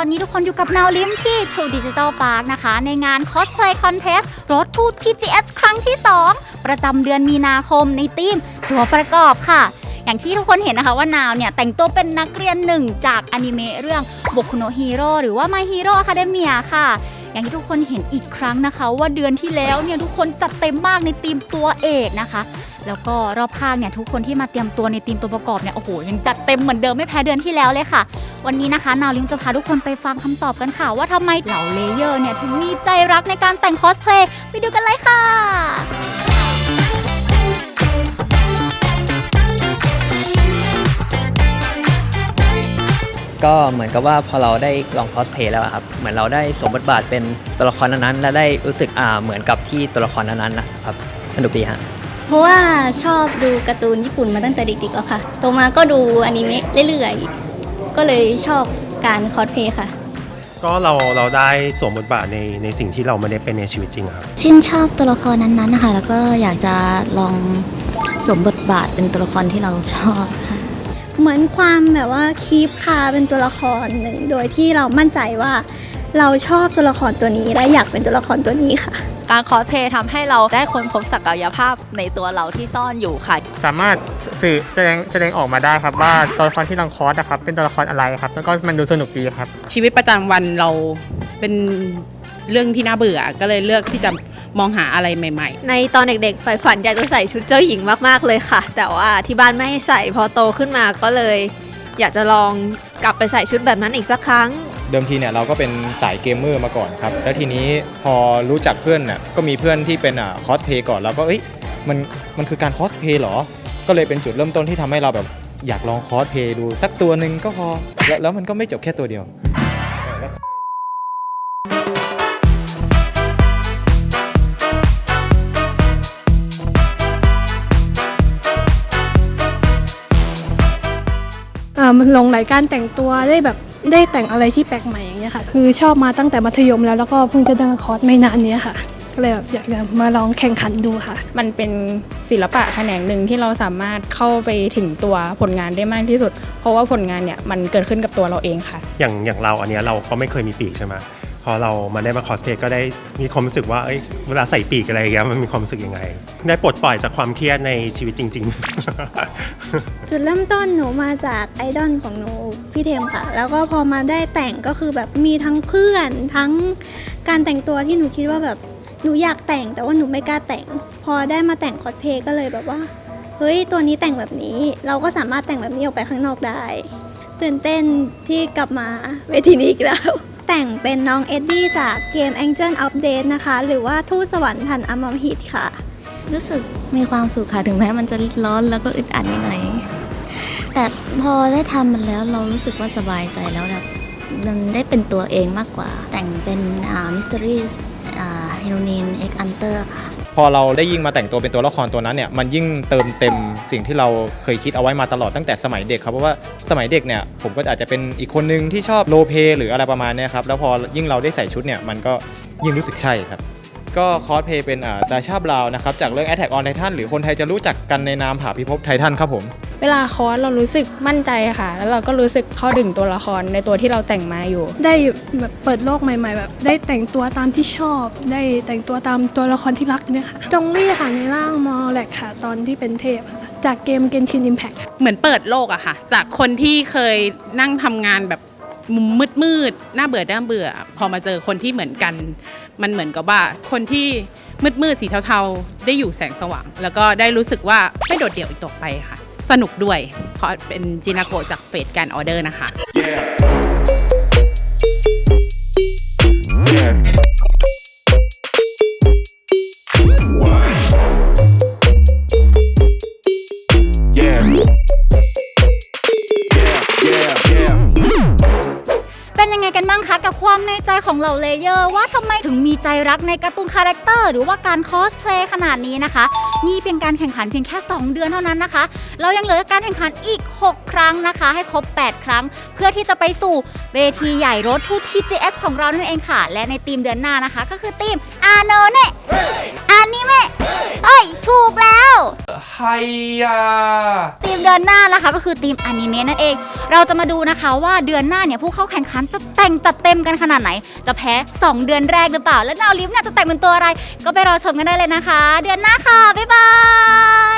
ตอนนี้ทุกคนอยู่กับนาวลิมที่ True Digital Park นะคะ ในงาน Cosplay Contest รถทูต TGS ครั้งที่ 2 ประจำเดือนมีนาคมในทีมตัวประกอบค่ะ อย่างที่ทุกคนเห็นนะคะว่านาวเนี่ยแต่งตัวเป็นนักเรียนหนึ่งจากอนิเมะเรื่องบ o คุโนฮีโร่หรือว่า My Hero Academia ค่ะ อย่างที่ทุกคนเห็นอีกครั้งนะคะ ว่าเดือนที่แล้วเนี่ยทุกคนจัดเต็มมากในทีมตัวเอกนะคะ แล้วก็รอบข้างเนี่ยทุกคนที่มาเตรียมตัวในทีมตัวประกอบเนี่ยโอ้โหยังจัดเต็มเหมือนเดิมไม่แพ้เดือนที่แล้วเลยค่ะ วันนี้นะคะ นาวลิมจะพาทุกคนไปฟังคำตอบกันค่ะ ว่าทำไมเหล่าเลเยอร์เนี่ยถึงมีใจรักในการแต่งคอสเพลย์ไปดูกันเลยค่ะก็เหมือนกับว่าพอเราได้ลองคอสเพลย์แล้วครับ เหมือนเราได้สวมบทบาทเป็นตัวละครนั้นๆและได้รู้สึกอ่าเหมือนกับที่ตัวละครนั้นๆนะครับสนุกดีฮะ เพราะว่าชอบดูการ์ตูนญี่ปุ่นมาตั้งแต่เด็กๆแล้วค่ะโตมาก็ดูอนิเมะเรื่อยๆ ก็เลยชอบการคอสเพลย์ค่ะ ก็เราเราได้สวมบทบาทในในสิ่งที่เราไม่ได้เป็นในชีวิตจริงอะครับ ชื่นชอบตัวละครนั้นๆนะคะแล้วก็อยากจะลองสวมบทบาทเป็นตัวละครที่เราชอบค่ะ เหมือนความแบบว่าคีปคาเป็นตัวละครหนึ่งโดยที่เรามั่นใจว่า เราชอบตัวละครตัวนี้และอยากเป็นตัวละครตัวนี้ค่ะ การคอสเพลย์ทำให้เราได้ค้นพบศักยภาพในตัวเราที่ซ่อนอยู่ค่ะ สามารถสื่อแสดงแสดงออกมาได้ครับว่าตัวละครที่เราคอสนะครับเป็นตัวละครอะไรครับแล้วก็มันดูสนุกดีครับ ชีวิตประจำวันเราเป็นเรื่องที่น่าเบื่อก็เลยเลือกที่จะมองหาอะไรใหม่ ในตอนเด็กๆใฝ่ฝันอยากจะใส่ชุดเจ้าหญิงมากๆเลยค่ะ แต่ว่าที่บ้านไม่ให้ใส่พอโตขึ้นมาก็เลย อยากจะลองกลับไปใส่ชุดแบบนั้นอีกสักครั้ง เดิมทีเนี่ยเราก็เป็นสายเกมเมอร์มาก่อนครับ แล้วทีนี้พอรู้จักเพื่อนน่ะก็มีเพื่อนที่เป็นอ่คอสเพย์ก่อนแล้วก็เอ้ยมันมันคือการคอสเพย์เหรอ ก็เลยเป็นจุดเริ่มต้นที่ทำให้เราแบบอยากลองคอสเพย์ดูสักตัวหนึ่งก็พอแล้วแล้วมันก็ไม่จบแค่ตัวเดียวอ่ามันลงไหลการแต่งตัวได้แบบ ได้แต่งอะไรที่แปลกใหม่อย่างเงี้ยค่ะ คือชอบมาตั้งแต่มัธยมแล้วแล้วก็เพิ่งจะได้มาคอร์สไม่นานเนี้ยค่ะก็เลยแบบอยากจะมาลองแข่งขันดูค่ะ มันเป็นศิลปะแขนงหนึ่งที่เราสามารถเข้าไปถึงตัวผลงานได้มากที่สุด เพราะว่าผลงานเนี่ยมันเกิดขึ้นกับตัวเราเองค่ะ อย่างอย่างเราอันเนี้ยเราก็ไม่เคยมีปีกใช่ไหม พอเรามาได้มาคอสเพลย์ก็ได้มีความรู้สึกว่าเอ้ยเวลาใส่ปีกอะไรอย่างเงี้ยมันมีความรู้สึกยังไง ได้ปลดปล่อยจากความเครียดในชีวิตจริง ๆ จุดเริ่มต้นหนูมาจากไอดอลของหนูพี่เทมค่ะ แล้วก็พอมาได้แต่งก็คือแบบมีทั้งเพื่อนทั้งการแต่งตัวที่หนูคิดว่าแบบหนูอยากแต่งแต่ว่าหนูไม่กล้าแต่ง พอได้มาแต่งคอสเพลย์ก็เลยแบบว่าเฮ้ยตัวนี้แต่งแบบนี้ เราก็สามารถแต่งแบบนี้ออกไปข้างนอกได้ตื่นเต้นที่กลับมาเวทีนี้อีกแล้ว แต่งเป็นน้องเอ็ดดี้จากเกม Angel Update นะคะ หรือว่าทูตสวรรค์พันอมหิตค่ะ รู้สึกมีความสุขค่ะถึงแม้มันจะร้อนแล้วก็อึดอัดนิดหน่อย แต่พอได้ทำมันแล้วเรารู้สึกว่าสบายใจแล้วแบบมันได้เป็นตัวเองมากกว่า แต่งเป็นมิสเตอรี่เฮโรนีนเอ็กอันเตอร์ค่ะ พอเราได้ยิ่งมาแต่งตัวเป็นตัวละครตัวนั้นเนี่ยมันยิ่งเติมเต็มสิ่งที่เราเคยคิดเอาไว้มาตลอดตั้งแต่สมัยเด็กครับเพราะว่าสมัยเด็กเนี่ยผมก็อาจจะเป็นอีกคนนึงที่ชอบโลเปหรืออะไรประมาณนี้ครับแล้วพอยิ่งเราได้ใส่ชุดเนี่ยมันก็ยิ่งรู้สึกใช่ครับก็คอสเพย์เป็นอ่าซาชาบราวนะครับจากเรื่อง Attack on Titan หรือคนไทยจะรู้จักกันในนามผาพิภพไททันครับผม เวลาคอร์สเรารู้สึกมั่นใจค่ะ แล้วเราก็รู้สึกเข้าถึงตัวละครในตัวที่เราแต่งมาอยู่ ได้แบบเปิดโลกใหม่ ๆ แบบ ได้แต่งตัวตามที่ชอบ ได้แต่งตัวตามตัวละครที่รักเนี่ยค่ะจงรี่ค่ะในร่างมอลแลกค่ะตอนที่เป็นเทพค่ะจากเกมเกนชินอิมแพคๆเหมือนเปิดโลกอะค่ะ จากคนที่เคยนั่งทำงานแบบมุมมืดๆน่าเบื่อน่าเบื่อ พอมาเจอคนที่เหมือนกัน มันเหมือนกับว่าคนที่มืดๆสีเทาๆ ได้อยู่แสงสว่าง แล้วก็ได้รู้สึกว่าไม่โดดเดี่ยวอีกต่อไปค่ะ สนุกด้วย เพราะเป็นจินาโกะจากเฟสการออเดอร์นะคะเป็นยังไงกันบ้างคะกับความในใจของเหล่าเลเยอร์ว่าทำไมถึงมีใจรักในการ์ตูนคาแรคเตอร์หรือว่าการคอสเพลย์ขนาดนี้นะคะ นี่เพียงการแข่งขันเพียงแค่ 2 เดือนเท่านั้นนะคะ เรายังเหลือการแข่งขันอีก 6 ครั้งนะคะ ให้ครบ 8 ครั้ง เพื่อที่จะไปสู่เวทีใหญ่รถทูต TGS ของเรานั่นเองค่ะ และในทีมเดือนหน้านะคะ ก็คือทีมอาโนเนะอานิเมะเอ้ย ถูกแล้ว ไฮยาทีมเดือนหน้านะคะก็คือทีมอนิเมะนั่นเอง เราจะมาดูนะคะว่าเดือนหน้าเนี่ยผู้เข้าแข่งขันจะแต่งจัดเต็มกันขนาดไหน จะแพ้ 2 เดือนแรกหรือเปล่า และนาวลิฟเนี่ยจะแต่งเป็นตัวอะไร ก็ไปรอชมกันได้เลยนะคะ เดือนหน้าค่ะ บ๊ายบาย